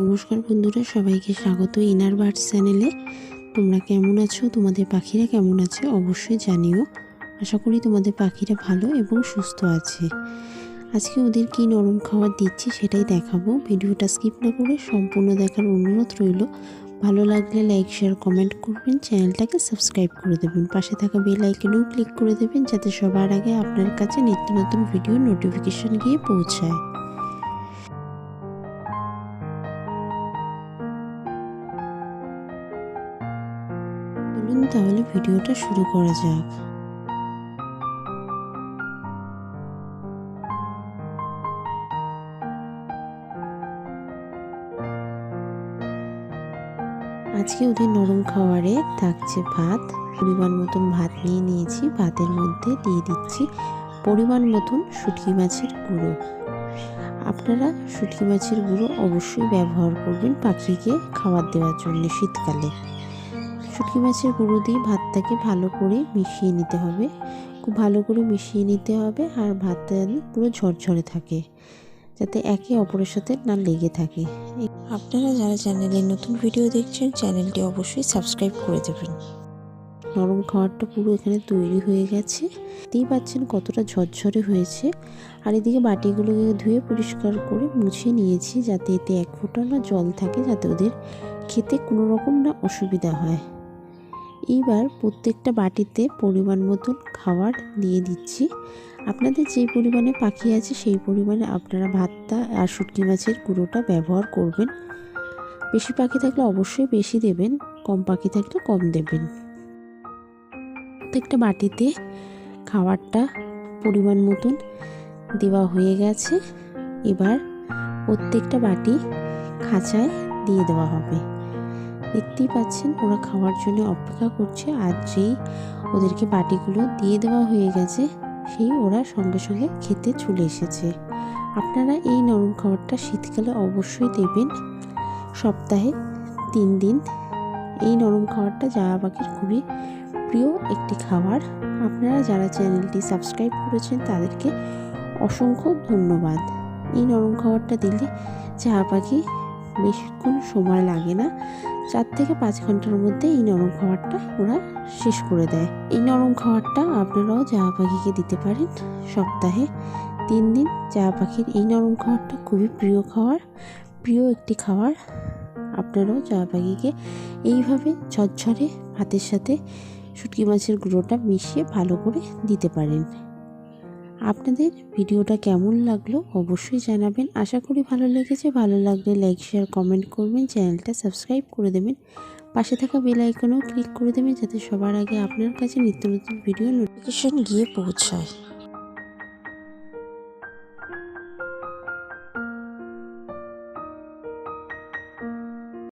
নমস্কার বন্ধুরা, সবাইকে স্বাগত ইনার বার্ডস চ্যানেলে। তোমরা কেমন আছো? তোমাদের পাখিরা কেমন আছে? অবশ্যই জানিও। আশা করি তোমাদের পাখিরা ভালো এবং সুস্থ আছে। আজকে ওদের কি নরম খাবার দিচ্ছি সেটাই দেখাবো। ভিডিওটা স্কিপ না করে সম্পূর্ণ দেখার অনুরোধ রইল। ভালো লাগলে লাইক, শেয়ার, কমেন্ট করবেন। চ্যানেলটাকে সাবস্ক্রাইব করে দেবেন। পাশে থাকা বেল আইকনেও ক্লিক করে দেবেন যাতে সবার আগে আপনার কাছে নিত্য নতুন ভিডিও নোটিফিকেশন গিয়ে পৌঁছায়। চলুন তাহলে ভিডিওটা শুরু করা যাক। আজকে ওদের নরম খাবারে থাকছে ভাত। পরিমাণ মতন ভাত নিয়ে নিয়েছি, ভাতের মধ্যে দিয়ে দিচ্ছি পরিমাণ মতন শুটকি মাছের গুঁড়ো। আপনারা শুটকি মাছের গুঁড়ো অবশ্যই ব্যবহার করবেন পাখিকে খাবার দেওয়ার জন্য শীতকালে। শুটকি মাছের গুঁড়ো দিয়ে ভাতটাকে ভালো করে মিশিয়ে নিতে হবে। খুব ভালো করে মিশিয়ে নিতে হবে আর ভাতটা যেন পুরো ঝরঝরে থাকে যাতে একে অপরের সাথে না লেগে থাকে। আপনারা যারা চ্যানেলে নতুন ভিডিও দেখছেন চ্যানেলটি অবশ্যই সাবস্ক্রাইব করে দেবেন। নরম খাবারটা পুরো এখানে তৈরি হয়ে গেছে। দেখতেই পাচ্ছেন কতটা ঝরঝরে হয়েছে। আর এদিকে বাটিগুলোকে ধুয়ে পরিষ্কার করে মুছে নিয়েছি যাতে এতে এক ফোঁটা না জল থাকে যাতে ওদের খেতে কোনো রকম না অসুবিধা হয়। এইবার প্রত্যেকটা বাটিতে পরিমাণ মতন খাবার দিয়ে দিচ্ছি। আপনাদের যে পরিমাণে পাখি আছে সেই পরিমাণে আপনারা ভাতটা আর শুটকি মাছের গুঁড়োটা ব্যবহার করবেন। বেশি পাখি থাকলে অবশ্যই বেশি দেবেন, কম পাখি থাকলে কম দেবেন। প্রত্যেকটা বাটিতে খাবারটা পরিমাণ মতন দেওয়া হয়ে গেছে। এবার প্রত্যেকটা বাটি খাঁচায় দিয়ে দেওয়া হবে। দেখতেই পাচ্ছেন, ওরা খাওয়ার জন্য অপেক্ষা করছে আর যেই ওদেরকে বাটিগুলো দিয়ে দেওয়া হয়ে গেছে, সেই ওরা সঙ্গে সঙ্গে খেতে চলে এসেছে। আপনারা এই নরম খাবারটা শীতকালে অবশ্যই দেবেন। সপ্তাহে তিন দিন এই নরম খাবারটা জায়া পাখির খুবই প্রিয় একটি খাবার। আপনারা যারা চ্যানেলটি সাবস্ক্রাইব করেছেন, তাদেরকে অসংখ্য ধন্যবাদ। এই নরম খাবারটা দিলে জায়া পাখি বেশিক্ষণ সময় লাগে না। চার থেকে পাঁচ ঘণ্টার মধ্যে এই নরম খাবারটা ওরা শেষ করে দেয়। এই নরম খাবারটা আপনারাও জাহা পাখিকে দিতে পারেন সপ্তাহে তিন দিন। জাহা পাখির এই নরম খাবারটা খুবই প্রিয় খাবার, প্রিয় একটি খাবার। আপনারাও জাহা পাখিকে এইভাবে ঝরঝরে ভাতের সাথে শুটকি মাছের গুঁড়োটা মিশিয়ে ভালো করে দিতে পারেন। আপনাদের ভিডিওটা কেমন লাগল অবশ্যই জানাবেন। আশা করি ভালো লেগেছে। ভালো লাগলে লাইক শেয়ার কমেন্ট করবেন। চ্যানেলটা সাবস্ক্রাইব করে দেবেন। পাশে থাকা বেল আইকনেও ক্লিক করে দেবেন যাতে সবার আগে আপনার কাছে নিত্য নতুন ভিডিও নোটিফিকেশন গিয়ে পৌঁছায়।